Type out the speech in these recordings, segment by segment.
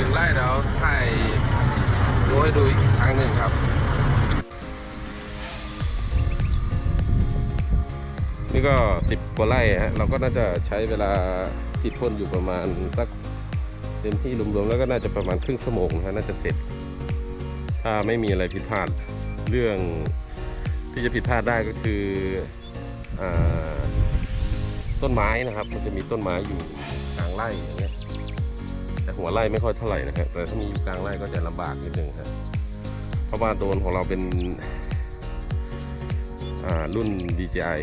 นึ่งไร่แล้วถ่ายดูให้ดูอีกครั้งหนึ่งครับ นี่ก็สิบกว่าไร่ฮะเราก็น่าจะใช้เวลาติดพ่นอยู่ประมาณสักเต็มที่รวมๆแล้วก็น่าจะประมาณครึ่งชั่วโมงนะน่าจะเสร็จ ถ้าไม่มีอะไรผิดพลาดเรื่องที่จะผิดพลาดได้ก็คืออต้นไม้นะครับ มันจะมีต้นไม้อยู่กลางไร่อย่างเงี้ย หัวไร่ไม่ค่อยเท่าไหร่นะครับแต่ถ้ามีอยู่กลางไร่ก็จะลำบากนิดนึงครับเพราะว่าโดรนของเราเป็นรุ่น DJI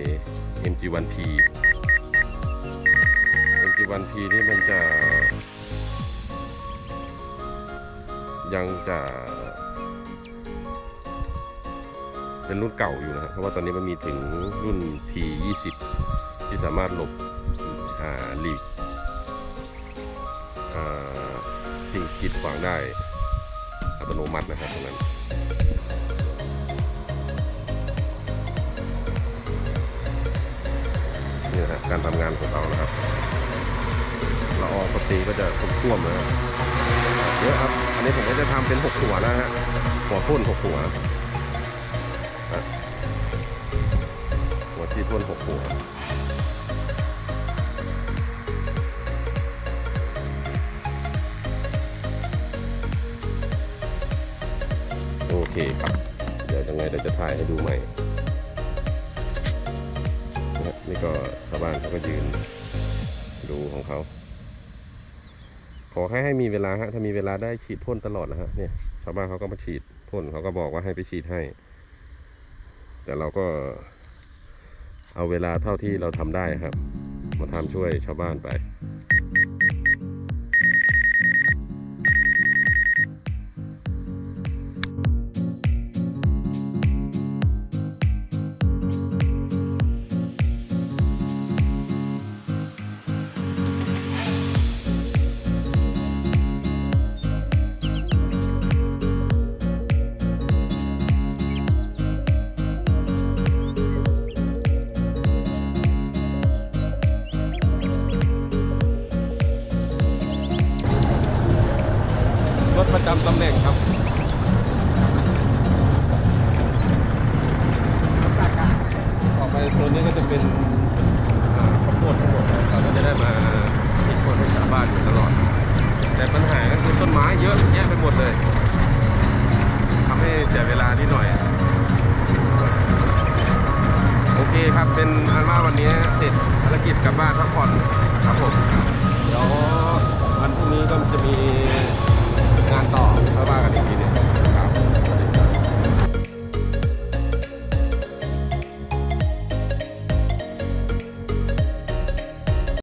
MG1P MG1P นี่มันจะ ยังจะ เป็นรุ่นเก่าอยู่นะครับเพราะว่าตอนนี้มันมีถึงรุ่น T20 ที่สามารถหลบอ่าหลีกอ่า สิ่งกีดขวางได้อัตโนมัตินะครับตรงนั้นนี่นะครับการทำงานของเขานะครับละอองปกติก็จะท่วมๆนะครับเยอะครับ อันนี้ผมก็จะทำเป็นหกหัวนะฮะหัวพ่นหกหัวหัวที่พ่นหกหัว โอเคครับ เดี๋ยวยังไงเดี๋ยวจะถ่ายให้ดูใหม่นะนี่ก็ชาวบ้านเขาก็ยืนดูของเขา ขอให้ให้มีเวลาฮะ ถ้ามีเวลาได้ฉีดพ่นตลอดนะฮะ เนี่ย ชาวบ้านเขาก็มาฉีดพ่นเขาก็บอกว่าให้ไปฉีดให้ แต่เราก็เอาเวลาเท่าที่เราทำได้ครับ มาทำช่วยชาวบ้านไป รถประจำตำแหน่งครับออกไปโซนนี้ก็จะเป็นอ่าข้าวโพดทั้งหมดนะเราก็จะได้มาที่คนให้ชาวบ้านอยู่ตลอด แต่ปัญหาก็คือต้นไม้เยอะแยะไปหมดเลยทำให้เสียเวลานิดหน่อย โอเคครับเป็นอันว่าวันนี้เสร็จภารกิจกลับบ้านพักผ่อนครับผมเดี๋ยววันพรุ่งนี้ก็จะมี งานต่อบ๊ายบาย